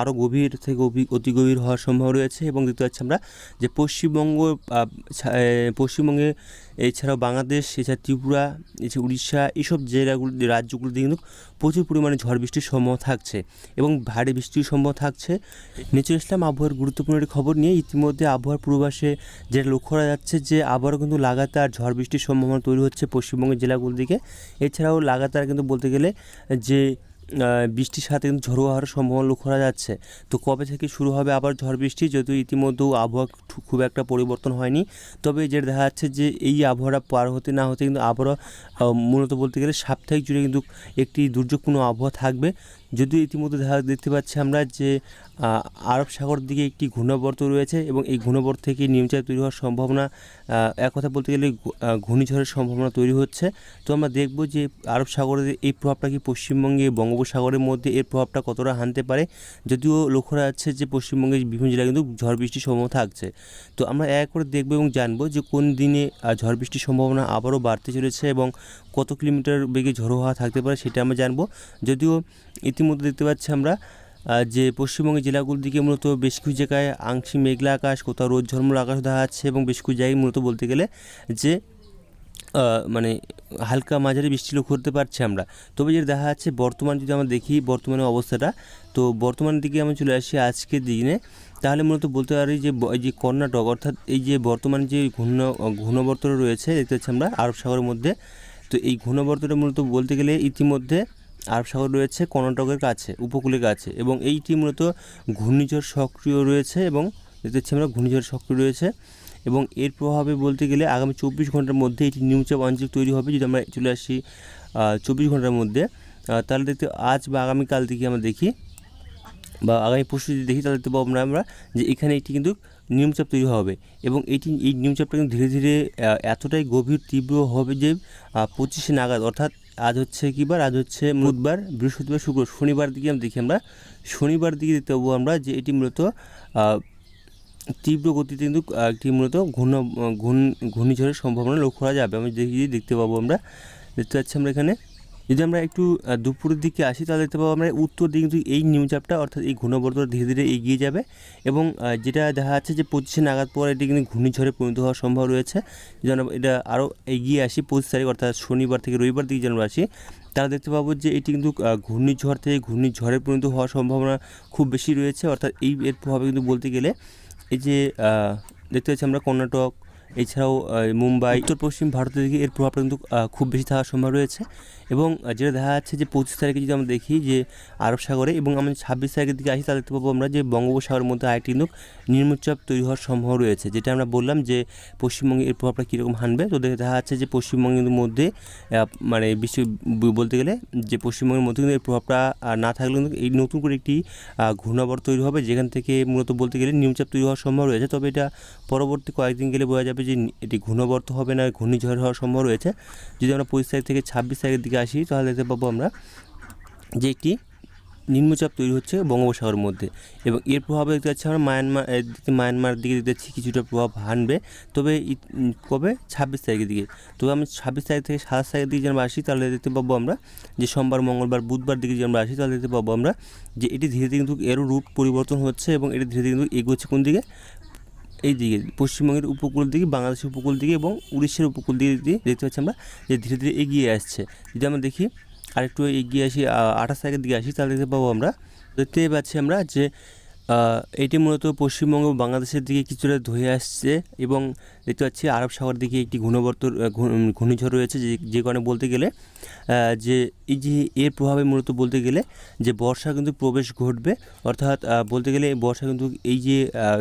আরও গভীর থেকে অতি গভীর হওয়ার সম্ভাবনা রয়েছে এবং দেখতে পাচ্ছি আমরা যে পশ্চিমবঙ্গ পশ্চিমবঙ্গে এছাড়াও বাংলাদেশ, এছাড়া ত্রিপুরা, এছাড়া উড়িষ্যা এইসব জেলাগুলো রাজ্যগুলোতে কিন্তু প্রচুর পরিমাণে ঝড় বৃষ্টির সম্ভাবনা থাকছে এবং ভারী বৃষ্টির সম্ভাবনা থাকছে। নেচে ইসলাম আবহাওয়ার গুরুত্বপূর্ণ একটি খবর নিয়ে ইতিমধ্যে আবহাওয়ার পূর্বাভাসে যেটা লক্ষ্য করা যাচ্ছে যে আবারও কিন্তু লাগাতার ঝড় বৃষ্টির সম্ভাবনা তৈরি হচ্ছে পশ্চিমবঙ্গের জেলাগুলো দিকে। এছাড়াও লাগাতার কিন্তু বলতে গেলে যে বৃষ্টির সাথে কিন্তু ঝড়ো হওয়ার সম্ভাবনা লক্ষ্য করা যাচ্ছে। তো কবে থেকে শুরু হবে আবার ঝড় বৃষ্টি? যদিও ইতিমধ্যেও আবহাওয়া খুব একটা পরিবর্তন হয়নি, তবে যেটা দেখা যাচ্ছে যে এই আবহাওয়াটা পার হতে না হতে কিন্তু আবহাওয়া মূলত বলতে গেলে সাপ্তাহিক জুড়ে কিন্তু একটি দুর্যোগপূর্ণ আবহাওয়া থাকবে। যদিও ইতিমধ্যে দেখা দেখতে পাচ্ছি আমরা যে আরব সাগর দিকে একটি ঘূর্ণাবর্ত রয়েছে এবং এই ঘূর্ণাবর্ত থেকে নিম্নচাপ তৈরি হওয়ার সম্ভাবনা এক কথা বলতে গেলে ঘূর্ণিঝড়ের সম্ভাবনা তৈরি হচ্ছে। তো আমরা দেখব যে আরব সাগরের এই প্রভাবটা কি পশ্চিমবঙ্গে বঙ্গোপসাগরের মধ্যে এর প্রভাবটা কতটা হানতে পারে? যদিও লক্ষ্য যাচ্ছে যে পশ্চিমবঙ্গের বিভিন্ন জেলায় কিন্তু ঝড় বৃষ্টির সম্ভাবনা থাকছে। তো আমরা এক করে দেখব এবং জানব যে কোন দিনে ঝড় বৃষ্টির সম্ভাবনা আবারও বাড়তে চলেছে এবং কত কিলোমিটার বেগে ঝড়ো হাওয়া থাকতে পারে সেটা আমরা জানব। যদিও ইতিমধ্যে দেখতে পাচ্ছি আমরা যে পশ্চিমবঙ্গের জেলাগুলোর দিকে মূলত বেশ কিছু জায়গায় আংশিক মেঘলা আকাশ, কোথাও রোদ ঝলমল আকাশ দেখা যাচ্ছে এবং বেশ কিছু জায়গায় মূলত বলতে গেলে যে মানে হালকা মাঝারি বৃষ্টি লক্ষ্য করতে পারছি আমরা। তবে যেটা দেখা যাচ্ছে বর্তমান যদি আমরা দেখি বর্তমানে অবস্থাটা, তো বর্তমানের দিকে আমরা চলে আসি আজকের দিনে। তাহলে মূলত বলতে পারি যে এই যে কর্ণাটক, অর্থাৎ এই যে বর্তমান যে ঘূর্ণ, ঘূর্ণবর্তন রয়েছে, দেখতে পাচ্ছি আমরা আরব সাগরের মধ্যে তো এই ঘূর্ণবর্তনটা মূলত বলতে গেলে ইতিমধ্যে আরব সাগর রয়েছে, কর্ণাটকের কাছে, উপকূলের কাছে এবং এইটি মূলত ঘূর্ণিঝড় সক্রিয় রয়েছে এবং দেখতে আমরা ঘূর্ণিঝড় সক্রিয় রয়েছে এবং এর প্রভাবে বলতে গেলে আগামী চব্বিশ ঘণ্টার মধ্যে এটি নিউচাপ অঞ্চল তৈরি হবে। যদি আমরা চলে আসি চব্বিশ ঘণ্টার মধ্যে তাহলে দেখতে আজ বা আগামীকাল থেকে আমরা দেখি বা আগামী পরশু যদি দেখি তাহলে দেখতে পাবো আমরা যে এখানে একটি কিন্তু নিম্নচাপ তৈরি হবে এবং এটি, এই নিম্নচাপটা কিন্তু ধীরে ধীরে এতটাই গভীর, তীব্র হবে যে পঁচিশে নাগাদ, অর্থাৎ আজ হচ্ছে কি বার? আজ হচ্ছে বুধবার, বৃহস্পতিবার, শুক্র, শনিবার দিকে আমরা দেখি আমরা, শনিবার দিকে দেখতে পাবো আমরা যে এটি মূলত তীব্র গতিতে কিন্তু একটি মূলত ঘূর্ণ ঘূর্ণ, ঘূর্ণিঝড়ের সম্ভাবনা লক্ষ্য করা যাবে। আমি দেখি দেখতে পাবো আমরা, দেখতে পাচ্ছি আমরা এখানে যদি আমরা একটু দুপুরের দিকে আসি, তাহলে দেখতে পাবো আমরা উত্তর দিকে কিন্তু এই নিম্নচাপটা অর্থাৎ এই ঘূর্ণবর্তন ধীরে ধীরে এগিয়ে যাবে। এবং যেটা দেখা যাচ্ছে যে পঁচিশে নাগাদ পর এটি কিন্তু ঘূর্ণিঝড়ে পরিণত হওয়ার সম্ভব রয়েছে। আমরা এটা আরও এগিয়ে আসি, পঁচিশ তারিখ, অর্থাৎ শনিবার থেকে রবিবার দিকে যেন আসি, তাহলে দেখতে পাবো যে এটি কিন্তু ঘূর্ণিঝড় থেকে ঘূর্ণিঝড়ে পরিণত হওয়ার সম্ভাবনা খুব বেশি রয়েছে। অর্থাৎ এই এর প্রভাবে কিন্তু বলতে গেলে, এই যে দেখতে পাচ্ছি আমরা কর্ণাটক, এছাড়াও মুম্বাই উত্তর পশ্চিম ভারতের দিকে এর প্রভাবটা কিন্তু খুব বেশি থাকার সম্ভব রয়েছে। এবং যেটা দেখা যাচ্ছে যে পঁচিশ তারিখে যদি আমরা দেখি যে আরব সাগরে এবং আমরা ছাব্বিশ তারিখের দিকে আসি, তাহলে দেখতে পাবো আমরা যে বঙ্গোপসাগরের মধ্যে আরেকটি কিন্তু নিম্নচাপ তৈরি হওয়ার সম্ভব রয়েছে। যেটা আমরা বললাম যে পশ্চিমবঙ্গে এর প্রভাবটা কীরকম হানবে, তো দেখা যাচ্ছে যে পশ্চিমবঙ্গের মধ্যে মানে বিশ্ব বলতে গেলে যে পশ্চিমবঙ্গের মধ্যে কিন্তু এর প্রভাবটা না থাকলেও কিন্তু এই নতুন করে একটি ঘূর্ণাবর তৈরি হবে, যেখান থেকে মূলত বলতে গেলে নিম্নচাপ তৈরি হওয়ার সম্ভব রয়েছে। তবে এটা পরবর্তী কয়েকদিন গেলে বোঝা যাবে যে এটি ঘূর্ণাবর্ত হবে না, ঘূর্ণিঝড় হওয়ার সম্ভব রয়েছে। যদি আমরা পঁচিশ তারিখ থেকে ছাব্বিশ তারিখের দিকে আসি, তাহলে পাবো আমরা যে একটি নিম্নচাপ তৈরি হচ্ছে বঙ্গোপসাগরের মধ্যে এবং এর প্রভাবে দেখতে পাচ্ছি আমরা মায়ানমার দিকে মায়ানমার দিকে দেখতে পাচ্ছি কিছুটা প্রভাব হানবে। তবে কবে? ছাব্বিশ তারিখের দিকে। তবে আমি ছাব্বিশ তারিখ থেকে সাতাশ তারিখের দিকে যেন আসি, তাহলে দেখতে পাবো আমরা যে সোমবার, মঙ্গলবার, বুধবার দিকে যদি আমরা আসি, তাহলে দেখতে পাবো আমরা যে এটি ধীরে ধীরে কিন্তু এরও রূপ পরিবর্তন হচ্ছে এবং এটি ধীরে ধীরে কিন্তু এগোচ্ছে কোন দিকে? এই দিকে, পশ্চিমবঙ্গের উপকূল দিকে, বাংলাদেশের উপকূল দিকে এবং উড়িষ্যার উপকূল দিকে দেখতে পাচ্ছি আমরা, যে ধীরে ধীরে এগিয়ে আসছে। যদি আমরা দেখি, আরেকটু এগিয়ে আসি আঠাশ তারিখের দিকে আসি, তাহলে দেখতে পাবো আমরা, দেখতে পাচ্ছি আমরা যে এটি মূলত পশ্চিমবঙ্গ বাংলাদেশের দিকে কিছুটা ধুয়ে আসছে এবং দেখতে পাচ্ছি আরব সাগর দিকে একটি ঘূর্ণবর্ত ঘূর্ণিঝড় রয়েছে যে যে কারণে বলতে গেলে যে এই যে এর প্রভাবে মূলত বলতে গেলে যে বর্ষা কিন্তু প্রবেশ ঘটবে, অর্থাৎ বলতে গেলে বর্ষা কিন্তু এই যে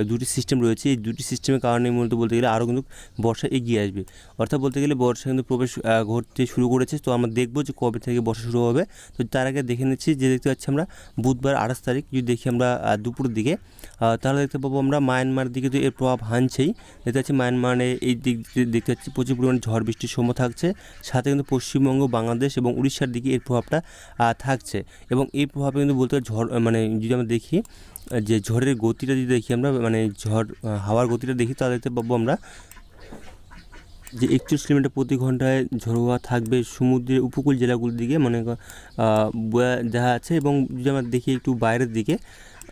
দুটি সিস্টেম রয়েছে, এই দুটি সিস্টেমের কারণে মূলত বলতে গেলে আরও কিন্তু বর্ষা এগিয়ে আসবে। অর্থাৎ বলতে গেলে বর্ষা কিন্তু প্রবেশ ঘটতে শুরু করেছে। তো আমরা দেখব যে কবে থেকে বর্ষা শুরু হবে। তো তার আগে দেখে নিচ্ছি যে দেখতে পাচ্ছি আমরা বুধবার আঠাশ তারিখ, যদি দেখি আমরা দুপুরের দিকে তাহলে দেখতে পাবো আমরা মায়ানমার দিকে তো এর প্রভাব হানছেই। দেখতে পাচ্ছি মায়ানমারে এই দিক দেখতে পাচ্ছি প্রচুর পরিমাণে ঝড় বৃষ্টির সময় থাকছে। সাথে কিন্তু পশ্চিমবঙ্গ, বাংলাদেশ এবং উড়িষ্যার দিকে এর প্রভাবটা থাকছে। এবং এই প্রভাবে কিন্তু বলতে ঝড় মানে যদি আমরা দেখি, যে ঝড়ের গতিটা যদি দেখি আমরা মানে ঝড় হাওয়ার গতিটা দেখি, তাহলে দেখতে পাবো আমরা যে একচল্লিশ কিলোমিটার প্রতি ঘন্টায় ঝড়ো হাওয়া থাকবে সমুদ্রের উপকূল জেলাগুলোর দিকে মানে দেখা আছে। এবং যদি আমরা দেখি একটু বাইরের দিকে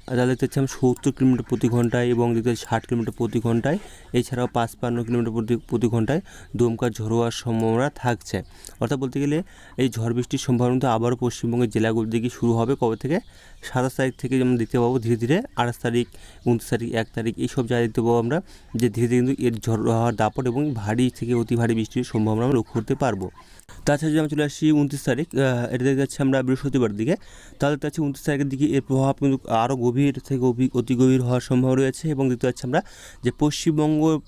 তাহলে দেখতে পাচ্ছি আমরা সত্তর কিলোমিটার প্রতি ঘন্টায় এবং দেখতে পাচ্ছি ষাট কিলোমিটার প্রতি ঘন্টায়। এছাড়াও পাঁচপান্ন কিলোমিটার প্রতি প্রতি ঘন্টায় দমকা ঝড়ো হওয়ার সম্ভাবনা থাকছে। অর্থাৎ বলতে গেলে এই ঝড় বৃষ্টির সম্ভাবনা আবারও পশ্চিমবঙ্গের জেলাগুলো দিকে শুরু হবে। কবে থেকে? সাতাশ তারিখ থেকে যেমন দেখতে পাবো ধীরে ধীরে আঠাশ তারিখ, উনত্রিশ তারিখ, এক তারিখ এইসব জায়গায় দেখতে পাবো আমরা যে ধীরে ধীরে কিন্তু এর ঝড় হওয়ার দাপট এবং ভারী থেকে অতি ভারী বৃষ্টির সম্ভাবনা আমরা লক্ষ্য করতে পারব। তাছাড়া যদি আমরা চলে আসি উনত্রিশ তারিখ এটা দেখতে যাচ্ছি আমরা বৃহস্পতিবার দিকে। তাহলে দেখতে পাচ্ছি উনত্রিশ তারিখের দিকে এর প্রভাব কিন্তু আরও গভীর থেকে অভি- অতি গভীর হওয়ার সম্ভাবনা রয়েছে এবং দেখতে পাচ্ছি আমরা যে পশ্চিমবঙ্গ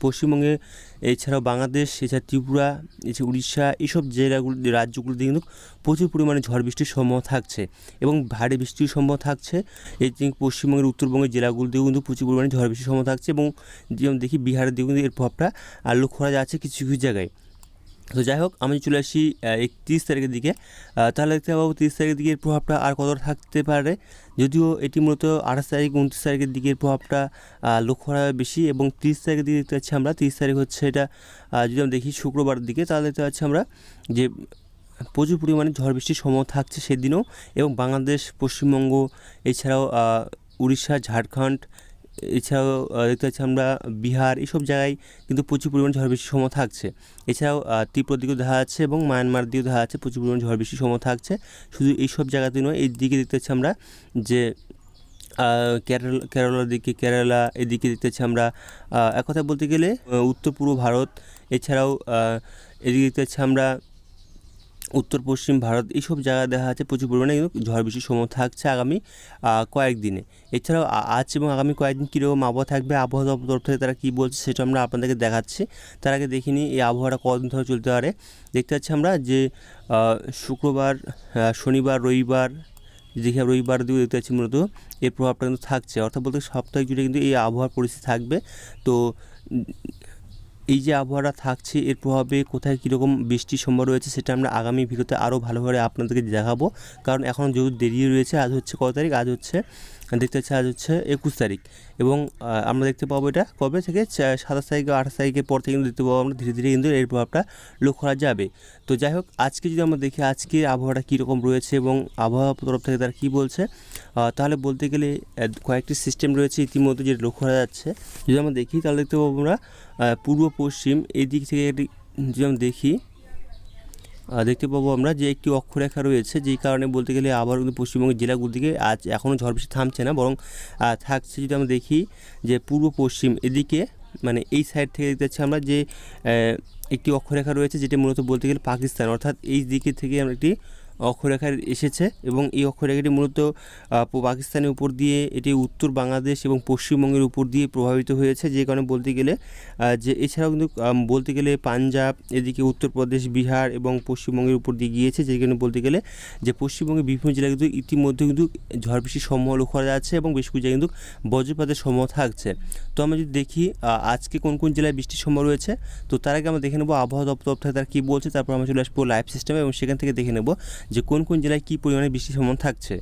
পশ্চিমবঙ্গে এছাড়াও বাংলাদেশ, এছাড়া ত্রিপুরা, এছাড়া উড়িষ্যা এইসব জেলাগুলো রাজ্যগুলোতে কিন্তু প্রচুর পরিমাণে ঝড় বৃষ্টির সম্ভাবনা থাকছে এবং ভারী বৃষ্টির সম্ভাবনা থাকছে। এই পশ্চিমবঙ্গের উত্তরবঙ্গের জেলাগুলোতেও কিন্তু প্রচুর পরিমাণে ঝড় বৃষ্টির সম্ভাবনা থাকছে এবং যেমন দেখি বিহারের দিকে কিন্তু এর প্রভাবটা লক্ষ্য করা যাচ্ছে কিছু কিছু জায়গায়। তো যাই হোক, আমি চলে আসি একত্রিশ তারিখের দিকে। তাহলে দেখতে পাবো তিরিশ তারিখের দিকে এর প্রভাবটা আর কতটা থাকতে পারে। যদিও এটি মূলত আঠাশ তারিখ, উনত্রিশ তারিখের দিকে এর প্রভাবটা লক্ষ্য করা বেশি এবং তিরিশ তারিখের দিকে দেখতে পাচ্ছি আমরা, তিরিশ তারিখ হচ্ছে এটা যদি আমরা দেখি শুক্রবার দিকে, তাহলে দেখতে পাচ্ছি আমরা যে প্রচুর পরিমাণে ঝড় বৃষ্টির সম্ভাবনা থাকছে সেদিনও এবং বাংলাদেশ, পশ্চিমবঙ্গ, এছাড়াও উড়িষ্যা, ঝাড়খণ্ড এছাড়াও দেখতে পাচ্ছি আমরা বিহার এইসব জায়গায় কিন্তু প্রচুর পরিমাণে ঝড় বৃষ্টির সম্ভাবনা থাকছে। এছাড়াও ত্রিপুরা দিকেও দেখা যাচ্ছে এবং মায়ানমার দিকেও দেখা যাচ্ছে প্রচুর পরিমাণে ঝড় বৃষ্টির সম্ভাবনা থাকছে। শুধু এইসব জায়গাতে নয় এই দিকে দেখতে পাচ্ছি আমরা যে কেরালা, কেরালার দিকে কেরালা, এদিকে দেখতে পাচ্ছি আমরা এক কথায় বলতে গেলে উত্তর পূর্ব ভারত, এছাড়াও এদিকে দেখতে পাচ্ছি আমরা উত্তর, পশ্চিম ভারত, এইসব জায়গায় দেখা যাচ্ছে প্রচুর পরিমাণে কিন্তু ঝড় বৃষ্টির সময় থাকছে আগামী কয়েকদিনে। এছাড়াও আজ এবং আগামী কয়েকদিন কীরকম আবহাওয়া থাকবে, আবহাওয়া দপ্তর থেকে তারা কী বলছে সেটা আমরা আপনাদেরকে দেখাচ্ছি। তার আগে দেখিনি এই আবহাওয়াটা কদিন ধরে চলতে পারে। দেখতে পাচ্ছি আমরা যে শুক্রবার শনিবার, রবিবার, দেখে রবিবার দিকেও দেখতে পাচ্ছি মূলত এর প্রভাবটা কিন্তু থাকছে। অর্থাৎ বলতে সপ্তাহ জুড়ে কিন্তু এই আবহাওয়ার পরিস্থিতি থাকবে। তো এই যে আবহাওয়াটা থাকছে, এর প্রভাবে কোথায় কীরকম বৃষ্টির সম্ভাবনা রয়েছে সেটা আমরা আগামী ভিডিওতে আরও ভালোভাবে আপনাদেরকে দেখাবো। কারণ এখন যেহেতু দেরি রয়েছে, আজ হচ্ছে কত তারিখ? আজ হচ্ছে দেখতে পাচ্ছি, আজ হচ্ছে একুশ তারিখ। এবং আমরা দেখতে পাবো এটা কবে থেকে? সাতাশ তারিখ বা আঠাশ তারিখের পর থেকে কিন্তু দেখতে পাবো আমরা। ধীরে ধীরে কিন্তু এর প্রভাবটা লক্ষ্য করা যাবে। তো যাই হোক, আজকে যদি আমরা দেখি আজকে আবহাওয়াটা কীরকম রয়েছে এবং আবহাওয়া তরফ থেকে তারা কী বলছে তাহলে বলতে গেলে কয়েকটি সিস্টেম রয়েছে ইতিমধ্যে যেটা লক্ষ্য করা যাচ্ছে। যদি আমরা দেখি, তাহলে দেখতে পাবো আমরা পূর্ব, পশ্চিম এই দিক থেকে যদি আমরা দেখি দেখতে পাবো আমরা যে একটি অক্ষরেখা রয়েছে, যেই কারণে বলতে গেলে আবার কিন্তু পশ্চিমবঙ্গের জেলাগুলো দিকে আজ এখনও ঝড় বৃষ্টি থামছে না, বরং থাকছে যদি আমরা দেখি যে পূর্ব পশ্চিম এদিকে মানে এই সাইড থেকে দেখতে পাচ্ছি আমরা যে একটি অক্ষরেখা রয়েছে, যেটি মূলত বলতে গেলে পাকিস্তান, অর্থাৎ এই দিকে থেকে আমরা একটি অক্ষরেখা এসেছে এবং এই অক্ষরেখাটি মূলত পাকিস্তানের উপর দিয়ে, এটি উত্তর বাংলাদেশ এবং পশ্চিমবঙ্গের উপর দিয়ে প্রভাবিত হয়েছে। যে কারণে বলতে গেলে যে এছাড়াও কিন্তু বলতে গেলে পাঞ্জাব, এদিকে উত্তরপ্রদেশ, বিহার এবং পশ্চিমবঙ্গের উপর দিয়ে গিয়েছে। যে কারণে বলতে গেলে, যে পশ্চিমবঙ্গের বিভিন্ন জেলায় কিন্তু ইতিমধ্যে কিন্তু ঝড় বৃষ্টির সম্ভাবনা লক্ষ্য করা যাচ্ছে এবং বেশ কিছু জায়গায় কিন্তু বজ্রপাতের সম্ভাবনা থাকছে। তো আমরা যদি দেখি আজকে কোন কোন জেলায় বৃষ্টির সম্ভাবনা রয়েছে, তো তার আগে আমরা দেখে নেব আবহাওয়া দপ্তর তারা কী বলছে, তারপর আমরা চলে আসব লাইভ সিস্টেমে এবং সেখান থেকে দেখে নেব যে কোন কোন জেলায় কী পরিমাণে বৃষ্টির সম্ভাবনা থাকছে।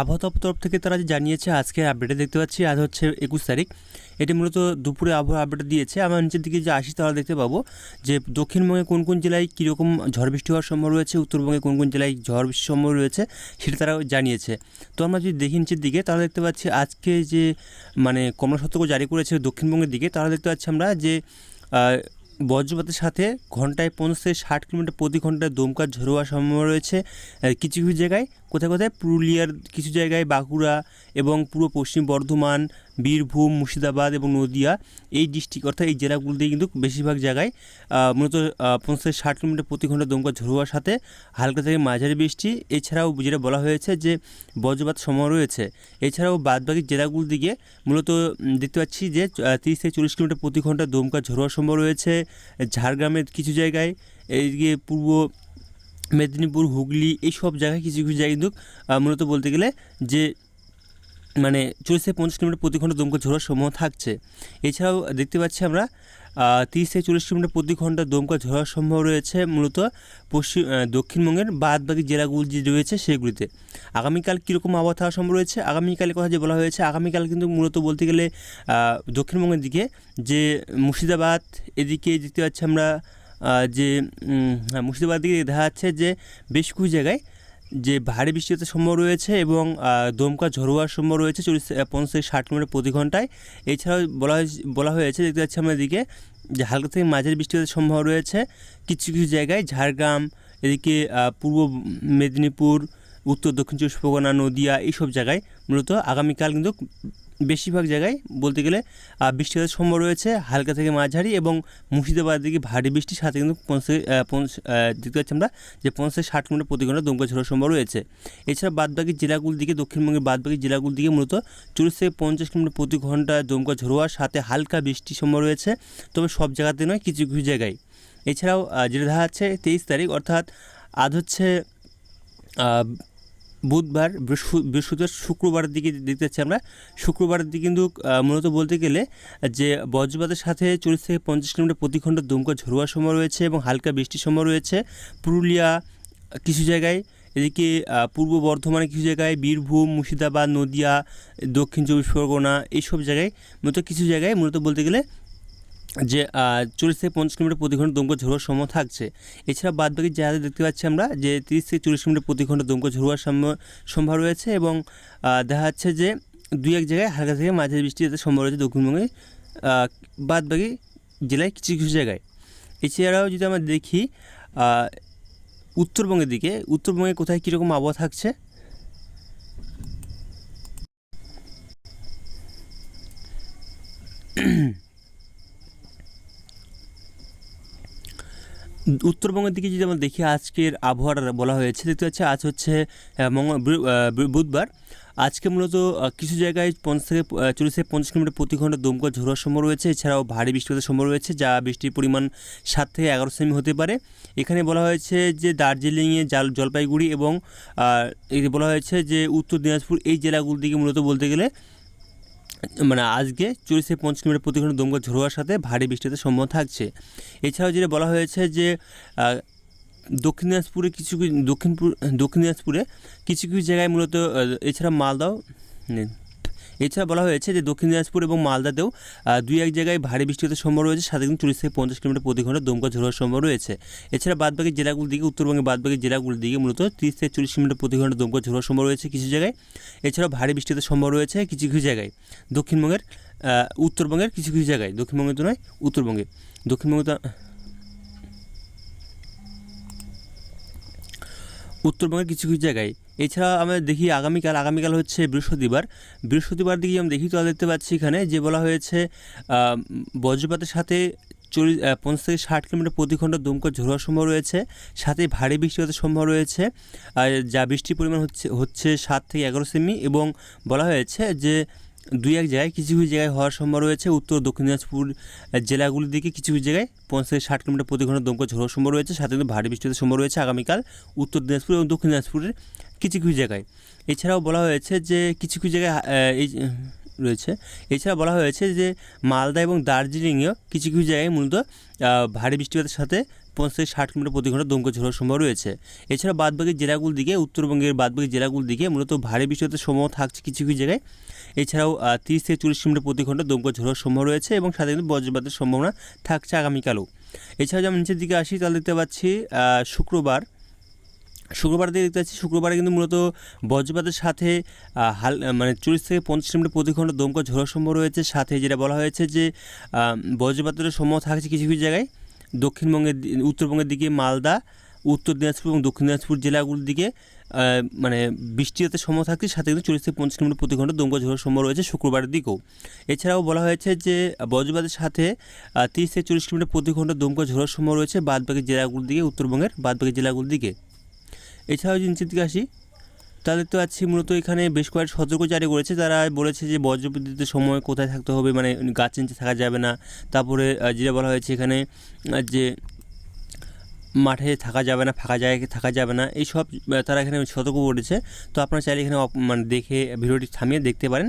আবহাওয়া দপ্তর তরফ থেকে তারা যে জানিয়েছে আজকে আপডেটে দেখতে পাচ্ছি, আজ হচ্ছে একুশ তারিখ। এটি মূলত দুপুরে আবহাওয়া আপডেট দিয়েছে। আমরা নিচের দিকে যে আসি, তাহলে দেখতে পাবো যে দক্ষিণবঙ্গে কোন কোন জেলায় কীরকম ঝড় বৃষ্টি হওয়ার সম্ভব রয়েছে, উত্তরবঙ্গে কোন কোন জেলায় ঝড় বৃষ্টির সম্ভব রয়েছে, সেটা তারা জানিয়েছে। তো আমরা যদি দেখি নিচের দিকে, তাহলে দেখতে পাচ্ছি আজকে যে মানে কমলা সতর্ক জারি করেছে দক্ষিণবঙ্গের দিকে, তাহলে দেখতে পাচ্ছি আমরা যে বজ্রপাতের সাথে ঘন্টায় পঞ্চাশ থেকে ষাট কিলোমিটার প্রতি ঘন্টায় দমকা ঝরোয়া হওয়ার সম্ভাবনা রয়েছে। কিছু কিছু জায়গায় কোথায় কোথায়? পুরুলিয়ার কিছু জায়গায় বাঁকুড়া এবং পুরো পশ্চিম বর্ধমান, বীরভূম, মুর্শিদাবাদ এবং নদিয়া এই ডিস্ট্রিক্ট অর্থাৎ এই জেলাগুলোতে কিন্তু বেশিরভাগ জায়গায় মূলত পঞ্চাশ ষাট কিলোমিটার প্রতি ঘণ্টা দমকা ঝড়ো হওয়ার সাথে হালকা থেকে মাঝারি বৃষ্টি। এছাড়াও যেটা বলা হয়েছে যে বজ্রপাত সময় রয়েছে। এছাড়াও বাদবাকি জেলাগুলোর দিকে মূলত দেখতে পাচ্ছি যে তিরিশ থেকে চল্লিশ কিলোমিটার প্রতি ঘণ্টা দমকা ঝড়ো হওয়ার সম্ভব রয়েছে। ঝাড়গ্রামের কিছু জায়গায় এইদিকে পূর্ব মেদিনীপুর, হুগলি এই সব জায়গায় কিছু কিছু জায়গায় কিন্তু মূলত বলতে গেলে যে মানে চল্লিশ থেকে পঞ্চাশ কিলোমিটার প্রতি ঘণ্টা দমকা ঝোড়ার সম্ভাবনা থাকছে। এছাড়াও দেখতে পাচ্ছি আমরা তিরিশ থেকে চল্লিশ কিলোমিটার প্রতি ঘণ্টা দমকা ঝোড়ার সম্ভব রয়েছে মূলত পশ্চিম দক্ষিণবঙ্গের বাদবাকি জেলাগুলো যে রয়েছে সেগুলিতে। আগামীকাল কীরকম আবহাওয়া থাকার সম্ভব রয়েছে? আগামীকালের কথা যে বলা হয়েছে, আগামীকাল কিন্তু মূলত বলতে গেলে দক্ষিণবঙ্গের দিকে যে মুর্শিদাবাদ, এদিকে দেখতে পাচ্ছি আমরা যে হ্যাঁ, মুর্শিদাবাদ দিকে দেখা যাচ্ছে যে বেশ কিছু জায়গায় যে ভারী বৃষ্টিপাতের সম্ভব রয়েছে এবং দমকা ঝড়ো হওয়ার সম্ভব রয়েছে চল্লিশ পঞ্চাশ থেকে ষাট কিলোমিটার প্রতি ঘন্টায়। এছাড়াও বলা হয়েছে বলা হয়েছে দেখতে পাচ্ছি আমরা এদিকে যে হালকা থেকে মাঝারি বৃষ্টিপাতের সম্ভব রয়েছে। কিছু কিছু জায়গায় ঝাড়গ্রাম এদিকে পূর্ব মেদিনীপুর উত্তর দক্ষিণ চব্বিশ পরগনা নদিয়া এইসব জায়গায় মূলত আগামীকাল কিন্তু বেশিরভাগ জায়গায় বলতে গেলে বৃষ্টিপাতের সম্ভব রয়েছে হালকা থেকে মাঝারি এবং মুর্শিদাবাদ দিকে ভারী বৃষ্টির সাথে কিন্তু পঞ্চাশ দেখতে পাচ্ছি আমরা যে পঞ্চাশ ষাট কিলোমিটার প্রতি ঘণ্টা দমকা ঝড়ের সম্ভব রয়েছে। এছাড়া বাদবাকি জেলাগুলির দিকে, দক্ষিণবঙ্গের বাদবাকি জেলাগুলির দিকে মূলত চল্লিশ থেকে পঞ্চাশ কিলোমিটার প্রতি ঘণ্টা দমকা ঝোড়োয়ার সাথে হালকা বৃষ্টি সম্ভব রয়েছে, তবে সব জায়গাতে নয়, কিছু কিছু জায়গায়। এছাড়াও যেটা দেখা যাচ্ছে তেইশ তারিখ, অর্থাৎ আজ হচ্ছে বুধবার বৃহস্পতি বৃহস্পতিবার শুক্রবারের দিকে দেখতে পাচ্ছি আমরা। শুক্রবারের দিকে কিন্তু মূলত বলতে গেলে, যে বজ্রপাতের সাথে চল্লিশ থেকে পঞ্চাশ কিলোমিটার প্রতি ঘণ্টা দমকা ঝোড়োয়ার সময় রয়েছে এবং হালকা বৃষ্টির সময় রয়েছে। পুরুলিয়া কিছু জায়গায়, এদিকে পূর্ব বর্ধমানে কিছু জায়গায় বীরভূম, মুর্শিদাবাদ, নদিয়া, দক্ষিণ চব্বিশ পরগনা, এইসব জায়গায়, মূলত কিছু জায়গায় মূলত বলতে গেলে যে চল্লিশ থেকে পঞ্চাশ কিলোমিটার প্রতি ঘণ্টা দমকা ঝোড়োয়ার সময় থাকছে। এছাড়া বাদ বাকি জায়গাতে দেখতে পাচ্ছি আমরা যে, তিরিশ থেকে চল্লিশ কিলোমিটার প্রতি ঘণ্টা দমকা ঝোড়োয়ার সম্ভ- সম্ভার রয়েছে এবং দেখা যাচ্ছে যে, দুই এক জায়গায় হালকা থেকে মাঝারি বৃষ্টি যেতে সম্ভব রয়েছে দক্ষিণবঙ্গে বাদ বাকি জেলায় কিছু কিছু জায়গায়। এছাড়াও যদি আমরা দেখি উত্তরবঙ্গের দিকে, উত্তরবঙ্গে কোথায় কীরকম আবহাওয়া থাকছে? উত্তরবঙ্গের দিকে যদি আমরা দেখি, আজকের আবহাওয়াটা বলা হয়েছে, দেখতে পাচ্ছি আজ হচ্ছে বুধবার। আজকে মূলত কিছু জায়গায় পঞ্চাশ থেকে চল্লিশ থেকে পঞ্চাশ কিলোমিটার প্রতি ঘণ্টা দমকা ঝোড়ার সম্ভব রয়েছে। এছাড়াও ভারী বৃষ্টিপাতের সম্ভব রয়েছে, যা বৃষ্টির পরিমাণ সাত থেকে এগারো সেমি হতে পারে। এখানে বলা হয়েছে যে, দার্জিলিংয়ে জাল, জলপাইগুড়ি এবং বলা হয়েছে যে, উত্তর দিনাজপুর এই জেলাগুলোর দিকে মূলত বলতে গেলে মানে আজকে চল্লিশ থেকে পঞ্চাশ কিলোমিটার প্রতি ঘণ্টা দমকা ঝোড়োয়ার সাথে ভারী বৃষ্টিতে সম্ভাবনা থাকছে এছাড়াও যেটা বলা হয়েছে যে দক্ষিণ দিনাজপুরে কিছু কিছু দক্ষিণপুর দক্ষিণ দিনাজপুরে কিছু কিছু জায়গায় মূলত এছাড়া মালদাও। এছাড়া বলা হয়েছে যে দক্ষিণ দিনাজপুর এবং মালদাতেও দুই এক জায়গায় ভারী বৃষ্টিপাতের সম্ভব রয়েছে। সাথে কিন্তু চল্লিশ থেকে পঞ্চাশ কিলোমিটার প্রতি ঘণ্টা দমকা ঝোড়ার সম্ভব রয়েছে। এছাড়া বাদবাকি জেলাগুলির দিকে উত্তরবঙ্গে বাদবাকি জেলাগুলির দিকে মূলত তিরিশ থেকে চল্লিশ কিলোমিটার প্রতি ঘণ্টা দমকা ঝোড়ার সম্ভব রয়েছে কিছু জায়গায়। এছাড়াও ভারী বৃষ্টিপাতের সম্ভব রয়েছে কিছু কিছু জায়গায়। দক্ষিণবঙ্গের উত্তরবঙ্গের কিছু কিছু জায়গায়। দক্ষিণবঙ্গে তো নয়, উত্তরবঙ্গে। দক্ষিণবঙ্গে তো উত্তরবঙ্গের কিছু কিছু জায়গায় এছাড়া আমরা দেখি আগামীকাল আগামীকাল হচ্ছে বৃহস্পতিবার। বৃহস্পতিবার দিকে আমরা দেখি, তো দেখতে পাচ্ছি এখানে যে বলা হয়েছে বজ্রপাতের সাথে চল্লিশ পঞ্চাশ থেকে ষাট কিলোমিটার প্রতি ঘণ্টা দমকা ঝোড়ার সম্ভব রয়েছে, সাথে ভারী বৃষ্টিপাতের সম্ভব রয়েছে যা বৃষ্টির পরিমাণ হচ্ছে হচ্ছে সাত থেকে এগারো সেমি এবং বলা হয়েছে যে দুই এক জায়গায় কিছু কিছু জায়গায় হওয়ার সম্ভব রয়েছে। উত্তর, দক্ষিণ দিনাজপুর জেলাগুলির দিকে কিছু কিছু জায়গায় পঞ্চাশ থেকে ষাট কিলোমিটার প্রতি ঘণ্টা দমকা ঝোড়ার সম্ভব রয়েছে। সাথে কিন্তু ভারী বৃষ্টিপাতের সম্ভব রয়েছে আগামীকাল উত্তর দিনাজপুর এবং দক্ষিণ দিনাজপুরের কিছু কিছু জায়গায়। এছাড়াও বলা হয়েছে যে কিছু কিছু জায়গায় এই রয়েছে। এছাড়া বলা হয়েছে যে মালদা এবং দার্জিলিংয়েও কিছু কিছু জায়গায় মূলত ভারী বৃষ্টিপাতের সাথে পঞ্চাশ থেকে ষাট কিলোমিটার প্রতি ঘণ্টা দমকা ঝোড়ার সম্ভব রয়েছে। এছাড়া বাদবাকি জেলাগুলোর দিকে, উত্তরবঙ্গের বাদবাকি জেলাগুলোর দিকে মূলত ভারী বৃষ্টিপাতের সম্ভাবনা থাকছে কিছু কিছু জায়গায়। এছাড়াও তিরিশ থেকে চল্লিশ কিলোমিটার প্রতি ঘণ্টা দমকা ঝোড়ার সম্ভব রয়েছে এবং সাথে কিন্তু বজ্রপাতের সম্ভাবনা থাকছে আগামীকালও। এছাড়াও যেমন নিচের দিকে আসি, তাহলে দেখতে পাচ্ছি শুক্রবার। শুক্রবার দিকে দেখতে পাচ্ছি, শুক্রবারে কিন্তু মূলত বজ্রপাতের সাথে হাল মানে চল্লিশ থেকে পঞ্চাশ কিলোমিটার প্রতি ঘণ্টা দমকা ঝোড়ার সম্ভব রয়েছে। সাথে যেটা বলা হয়েছে যে বজ্রপাতের সম্ভব থাকছে কিছু কিছু জায়গায়। দক্ষিণবঙ্গের উত্তরবঙ্গের দিকে মালদা, উত্তর দিনাজপুর এবং দক্ষিণ দিনাজপুর জেলাগুলির দিকে মানে বৃষ্টিপাতের সম্ভব থাকছে সাথে কিন্তু চল্লিশ থেকে পঞ্চাশ কিলোমিটার প্রতি ঘণ্টা দমকা ঝোড়ার সম্ভব রয়েছে শুক্রবারের দিকেও। এছাড়াও বলা হয়েছে যে, বজ্রপাতের সাথে তিরিশ থেকে চল্লিশ কিলোমিটার প্রতি ঘণ্টা দমকা ঝোড়ার সম্ভব রয়েছে বাদবাকি জেলাগুলির দিকে, উত্তরবঙ্গের বাদবাকি জেলাগুলির দিকে। এছাড়াও যদি নিচের দিকে আসি তাহলে তো আছে মূলত এখানে বেশ কয়েক সতর্ক জারি করেছে। তারা বলেছে যে বজ্রবিদ্যুতের সময় কোথায় থাকতে হবে মানে গাছ নিচে থাকা যাবে না। তারপরে যেটা বলা হয়েছে এখানে যে মাঠে থাকা যাবে না, ফাঁকা জায়গায় থাকা যাবে না এই সব তারা এখানে সতর্ক করেছে। তো আপনারা চাইলে এখানে মানে দেখে, ভিডিওটি থামিয়ে দেখতে পারেন।